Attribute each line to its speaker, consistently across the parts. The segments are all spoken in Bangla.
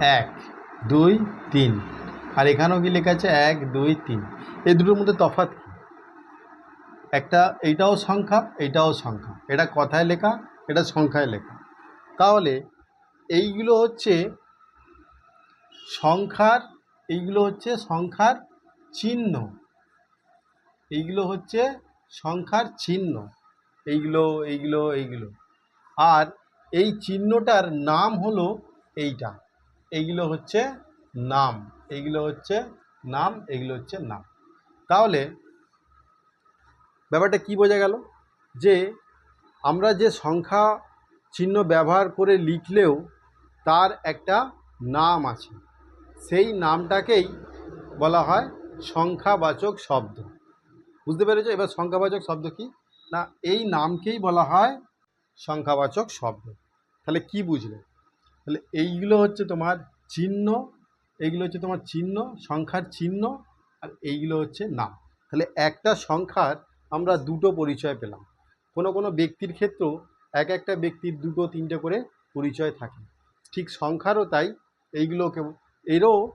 Speaker 1: এক, দুই, তিন। আর এখানেও কি লেখা আছে? এক, দুই, তিন। এই দুটোর মধ্যে তফাৎ কি? একটা এইটাও সংখ্যা এইটাও সংখ্যা। এটা কথায় লেখা, এটা সংখ্যায় লেখা। তাহলে এইগুলো হচ্ছে সংখ্যার, এইগুলো হচ্ছে সংখ্যার চিহ্ন। এইগুলো হচ্ছে সংখ্যার চিহ্ন। এইগুলো এইগুলো এইগুলো। আর এই চিহ্নটার নাম হলো এইটা। এইগুলো হচ্ছে নাম, এইগুলো হচ্ছে নাম, এইগুলো হচ্ছে নাম। তাহলে ব্যাপারটা কি বোঝা গেল? যে আমরা যে সংখ্যা চিহ্ন ব্যবহার করে লিখলেও তার একটা নাম আছে। সেই নামটাকেই বলা হয় সংখ্যাবাচক শব্দ। বুঝতে পেরেছ? এবার সংখ্যাবাচক শব্দ কি? না, এই নামকেই বলা হয় সংখ্যাবাচক শব্দ। তাহলে কি বুঝলে? তাহলে এইগুলো হচ্ছে তোমার চিহ্ন, এইগুলো হচ্ছে তোমার চিহ্ন, সংখ্যার চিহ্ন, আর এইগুলো হচ্ছে নাম। তাহলে একটা সংখ্যার আমরা দুটো পরিচয় পেলাম। কোনো কোনো ব্যক্তির ক্ষেত্রেও এক একটা ব্যক্তির দুটো, তিনটে করে পরিচয় থাকে। ঠিক সংখ্যারও তাই, এইগুলোকে, এরও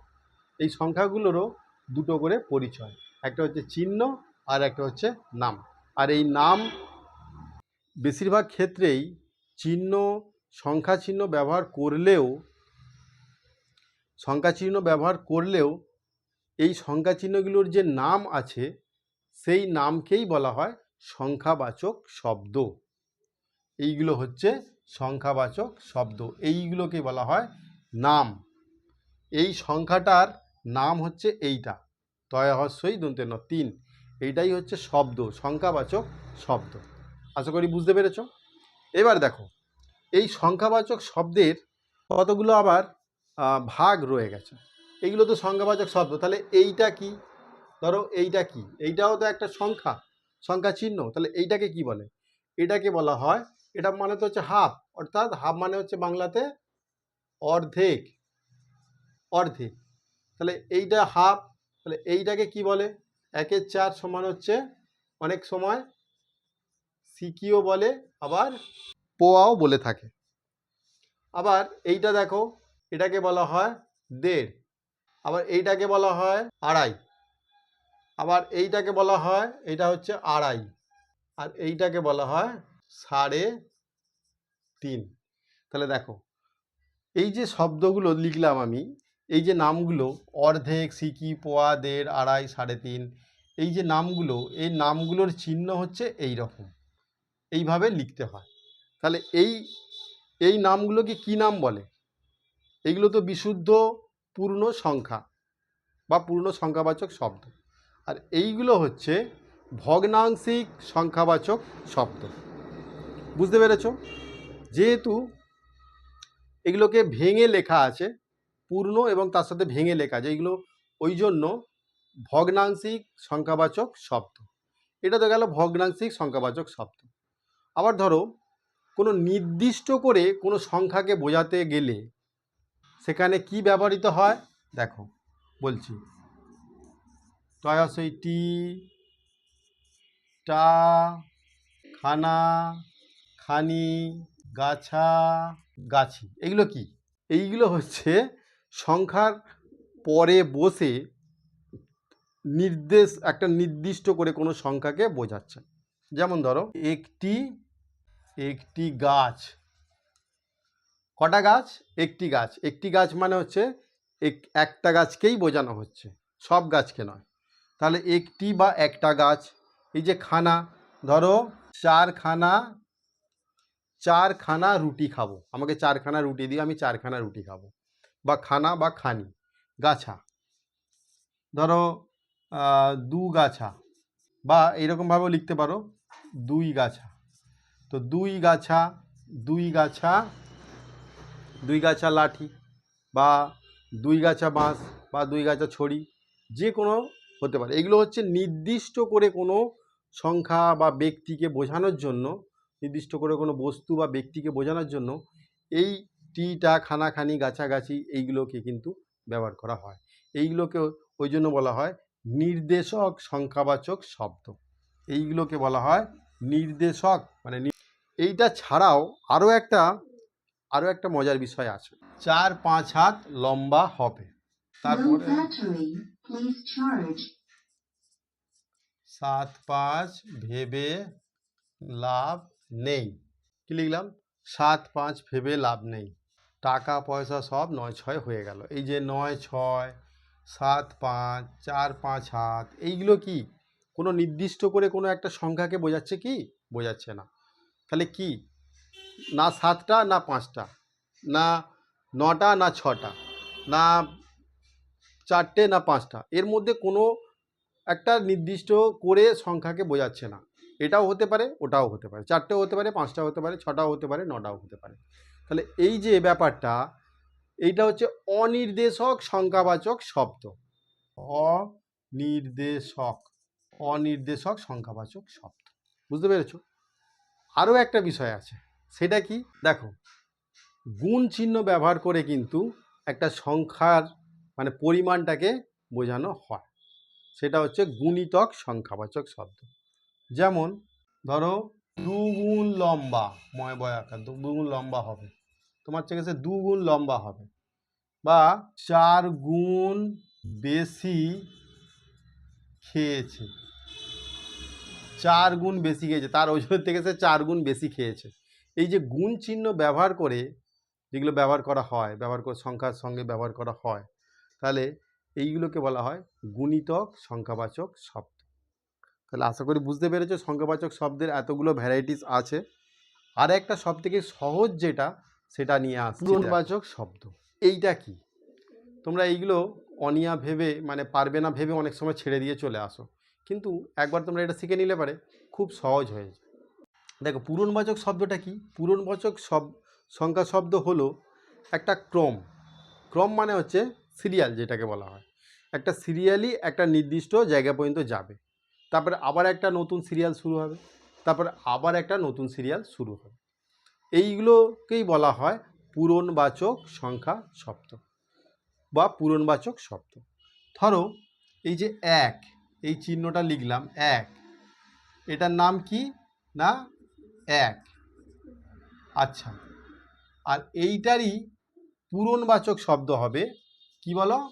Speaker 1: এই সংখ্যাগুলোরও দুটো করে পরিচয়। একটা হচ্ছে চিহ্ন, আর একটা হচ্ছে নাম। আর এই নাম বেশিরভাগ ক্ষেত্রেই চিহ্ন সংখ্যা চিহ্ন ব্যবহার করলেও সংখ্যা চিহ্ন ব্যবহার করলেও এই সংখ্যা চিহ্নগুলোর যে নাম আছে, সেই নামকেই বলা হয় সংখ্যাবাচক শব্দ। এইগুলো হচ্ছে সংখ্যাবাচক শব্দ। এইগুলোকে বলা হয় নাম। এই সংখ্যাটার নাম হচ্ছে এইটা। তয়হস্যই দন্তের ন তিন। এইটাই হচ্ছে শব্দ, সংখ্যাবাচক শব্দ। আশা করি বুঝতে পেরেছ? এবার দেখো। এই সংখ্যাবাচক শব্দের কতগুলো আবার ভাগ রয়ে গেছে? এইগুলো তো সংখ্যাবাচক শব্দ। তাহলে এইটা কি? ধরো এইটা কি? এইটাও তো একটা সংখ্যা সংখ্যা চিহ্ন। তাহলে এইটাকে কি বলে? এটাকে বলা হয়, এটা মানে তো হচ্ছে হাফ অর্থাৎ হাফ মানে হচ্ছে বাংলাতে অর্ধেক অর্ধেক। তাহলে এইটা হাফ তাহলে এইটাকে কি বলে? একের চার সমান হচ্ছে, অনেক সময় সিকিও বলে, আবার পোয়াও বলে থাকে। আবার এইটা দেখো, এটাকে বলা হয় দেড়। আবার এইটাকে বলা হয় আড়াই। আবার এইটাকে বলা হয়, এটা হচ্ছে আড়াই। আর এইটাকে বলা হয় সাড়ে তিন। তাহলে দেখো, এই যে শব্দগুলো লিখলাম আমি, এই যে নামগুলো, অর্ধেক, সিকি, পোয়া, দেড়, আড়াই, সাড়ে তিন, এই যে নামগুলো, এই নামগুলোর চিহ্ন হচ্ছে এই রকম এইভাবে লিখতে হয়। তাহলে এই এই নামগুলোকে কি নাম বলে? এইগুলো তো বিশুদ্ধ পূর্ণ সংখ্যা বা পূর্ণ সংখ্যাবাচক শব্দ। আর এইগুলো হচ্ছে ভগ্নাংশিক সংখ্যাবাচক শব্দ। বুঝতে পেরেছ? যেহেতু এগুলোকে ভেঙে লেখা আছে, পূর্ণ এবং তার সাথে ভেঙে লেখা আছে এইগুলো ওই জন্য ভগ্নাংশিক সংখ্যাবাচক শব্দ। এটা তো গেল ভগ্নাংশিক সংখ্যাবাচক শব্দ। আবার ধরো কোনো নির্দিষ্ট করে কোনো সংখ্যাকে বোঝাতে গেলে সেখানে কি ব্যবহৃত হয়? দেখো, বলছি। তয়াশই টি, টা, খানা, খানি, গাছা, গাছি। এগুলো কি? এইগুলো হচ্ছে সংখ্যার পরে বসে নির্দেশ, একটা নির্দিষ্ট করে কোনো সংখ্যাকে বোঝাচ্ছে। যেমন ধরো, একটি একটি গাছ। কটা গাছ? একটি গাছ। একটি গাছ মানে হচ্ছে এক, একটা গাছকেই বোঝানো হচ্ছে। সব গাছকে নয়। তাহলে একটি বা একটা গাছ, এই যে খানা, ধরো চারখানা চারখানা রুটি খাব। আমাকে চারখানা রুটি দিয়ে আমি চারখানা রুটি খাব। বা খানা বা খানি, গাছা। ধরো দু গাছা, বা এরকমভাবেও লিখতে পারো, দুই গাছা। তো দুই গাছা দুই গাছা দুই গাছা লাঠি বা দুই গাছা বাঁশ বা দুই গাছা ছড়ি, যে কোনো হতে পারে। এগুলো হচ্ছে নির্দিষ্ট করে কোনো সংখ্যা বা ব্যক্তিকে বোঝানোর জন্য, নির্দিষ্ট করে কোনো বস্তু বা ব্যক্তিকে বোঝানোর জন্য এই টিটা খানাখানি গাছাগাছি এইগুলোকে কিন্তু ব্যবহার করা হয়। এইগুলোকে ওই জন্য বলা হয় নির্দেশক সংখ্যাবাচক শব্দ। এইগুলোকে বলা হয় নির্দেশক মানে এইটা ছাড়াও আরও একটা আরও একটা মজার বিষয় আছে। চার পাঁচ হাত লম্বা হবে। তারপরে. সাত পাঁচ ভেবে লাভ নেই। কি লিখলাম? সাত পাঁচ ভেবে লাভ নেই। টাকা পয়সা সব নয় ছয় হয়ে গেল। এই যে নয় ছয় সাত পাঁচ চার পাঁচ হাত এইগুলো কি? কোনো নির্দিষ্ট করে কোনো একটা সংখ্যাকে বোঝাচ্ছে কি? বোঝাচ্ছে না। তাহলে কি? না সাতটা, না পাঁচটা, না নটা, না ছটা, না চারটে, না পাঁচটা, এর মধ্যে কোনো একটা নির্দিষ্ট করে সংখ্যাকে বোঝাচ্ছে না। এটাও হতে পারে, ওটাও হতে পারে, চারটেও হতে পারে, পাঁচটাও হতে পারে, ছটাও হতে পারে, নটাও হতে পারে। তাহলে এই যে ব্যাপারটা, এইটা হচ্ছে অনির্দেশক, সংখ্যাবাচক শব্দ। অনির্দেশক অনির্দেশক, সংখ্যাবাচক শব্দ। বুঝতে পেরেছ? আরও একটা বিষয় আছে। সেটা কি? দেখো, গুণ চিহ্ন ব্যবহার করে কিন্তু একটা সংখ্যার মানে পরিমাণটাকে বোঝানো হয়। সেটা হচ্ছে গুণিতক সংখ্যাবাচক শব্দ। যেমন, ধরো, দুগুণ লম্বা, ময় বয় আকার, দুগুণ লম্বা হবে। তোমার থেকে সে দুগুণ লম্বা হবে। বা চার গুণ বেশি খেয়েছে। চার গুণ বেশি খেয়েছে তার ওজনের থেকে সে চার গুণ বেশি খেয়েছে। এই যে গুণ চিহ্ন ব্যবহার করে যেগুলো ব্যবহার করা হয় ব্যবহার করে সংখ্যার সঙ্গে ব্যবহার করা হয় তাহলে এইগুলোকে বলা হয় গুণিতক সংখ্যাবাচক শব্দ। তাহলে আশা করি বুঝতে পেরেছ সংখ্যাবাচক শব্দের এতগুলো ভ্যারাইটিস আছে। আর একটা সব থেকে সহজ যেটা সেটা নিয়ে আসছে পূরণবাচক শব্দ। এইটা কি? তোমরা এইগুলো অনিয়া ভেবে মানে পারবে না ভেবে অনেক সময় ছেড়ে দিয়ে চলে আসো। কিন্তু একবার তোমরা এটা শিখে নিলে পারে, খুব সহজ হয়ে যায়। দেখো পূরণবাচক শব্দটা কি? পূরণবাচক শব, সংখ্যা শব্দ হলো একটা ক্রম। ক্রম মানে হচ্ছে সিরিয়াল যেটাকে বলা হয়। একটা সিরিয়ালই একটা নির্দিষ্ট জায়গা পর্যন্ত যাবে। তারপরে আবার একটা নতুন সিরিয়াল শুরু হবে। তারপরে আবার একটা নতুন সিরিয়াল শুরু হবে। এইগুলোকেই বলা হয় পূরণবাচক সংখ্যা শব্দ বা পূরণবাচক শব্দ। ধরো, এই যে এক এই চিহ্নটা লিখলাম, এক। এটার নাম কি না এক? আচ্ছা আর এইটারই পূরণবাচক শব্দ হবে কি বলো?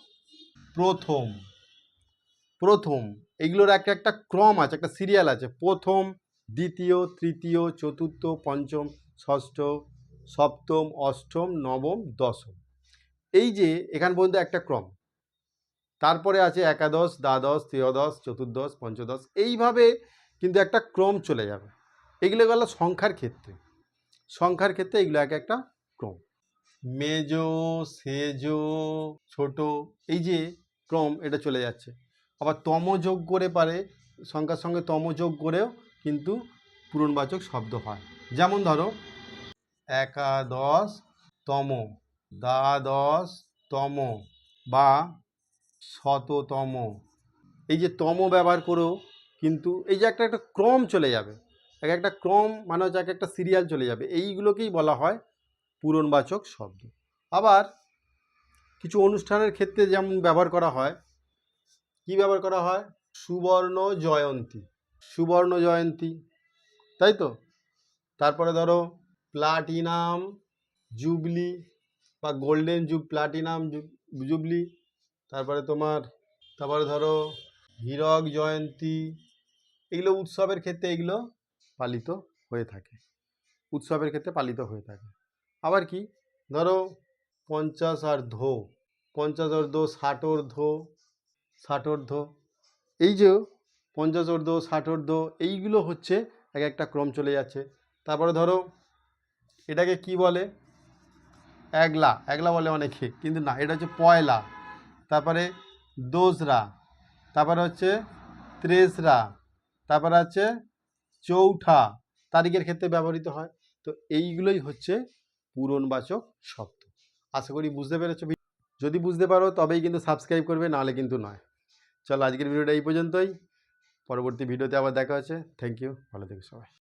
Speaker 1: প্রথম। প্রথম, এগুলোর একটা একটা ক্রম আছে, একটা সিরিয়াল আছে। প্রথম, দ্বিতীয়, তৃতীয়, চতুর্থ, পঞ্চম, ষষ্ঠ, সপ্তম, অষ্টম, নবম, দশম। এই যে, এখান পর্যন্ত একটা ক্রম। তারপরে আছে একাদশ, দ্বাদশ, ত্রয়োদশ, চতুর্দশ, পঞ্চদশ। এইভাবে কিন্তু একটা ক্রম চলে যাবে। এগুলো গেল সংখ্যার ক্ষেত্রে। সংখ্যার ক্ষেত্রে এগুলো এক একটা ক্রম। মেজ, সেজো, ছোট, এই যে ক্রম, এটা চলে যাচ্ছে। আবার তম যোগ করে পারে, সংখ্যার সঙ্গে তম যোগ করেও কিন্তু পূরণবাচক শব্দ হয়। যেমন ধরো, একাদশ, তম, দ্বাদশ, তম বা শততম। এই যে তম ব্যবহার করেও কিন্তু এই যে একটা একটা ক্রম চলে যাবে। এক একটা ক্রম মানে হচ্ছে এক একটা সিরিয়াল চলে যাবে। এইগুলোকেই বলা হয় পূরণবাচক শব্দ। আবার কিছু অনুষ্ঠানের ক্ষেত্রে যেমন ব্যবহার করা হয়, কি ব্যবহার করা হয়? সুবর্ণ জয়ন্তী। সুবর্ণ জয়ন্তী। তাই তো? তারপরে ধরো প্লাটিনাম, জুবলি বা গোল্ডেন জুব প্লাটিনাম জুবলি। তারপরে তোমার, তারপরে ধরো হীরক জয়ন্তী এগুলো উৎসবের ক্ষেত্রে এগুলো পালিত হয়ে থাকে। উৎসবের ক্ষেত্রে পালিত হয়ে থাকে। আবার কি? ধরো পঞ্চাশ আর ধো, পঞ্চাশ অর্ধ ষাটোর্ধ ষাটোর্ধ এই যে পঞ্চাশ অর্ধ ষাটোর্ধ এইগুলো হচ্ছে এক একটা ক্রম চলে যাচ্ছে। তারপরে ধরো এটাকে কি বলে? একলা। একলা বলে অনেকে, কিন্তু না, এটা হচ্ছে পয়লা। তারপরে দোসরা, তারপরে হচ্ছে ত্রেসরা তারপরে আছে চৌঠা তারিখের ক্ষেত্রে ব্যবহৃত হয়। তো এইগুলোই হচ্ছে পূরণবাচক শব্দ। আশা করি বুঝতে পেরেছ যদি বুঝতে পারো তবেই কিন্তু সাবস্ক্রাইব করবে, নাহলে কিন্তু নয়। চলো আজকের ভিডিওটা এই পর্যন্তই। পরবর্তী ভিডিওতে আবার দেখা হচ্ছে। থ্যাংক ইউ ভালো থেকো সবাই।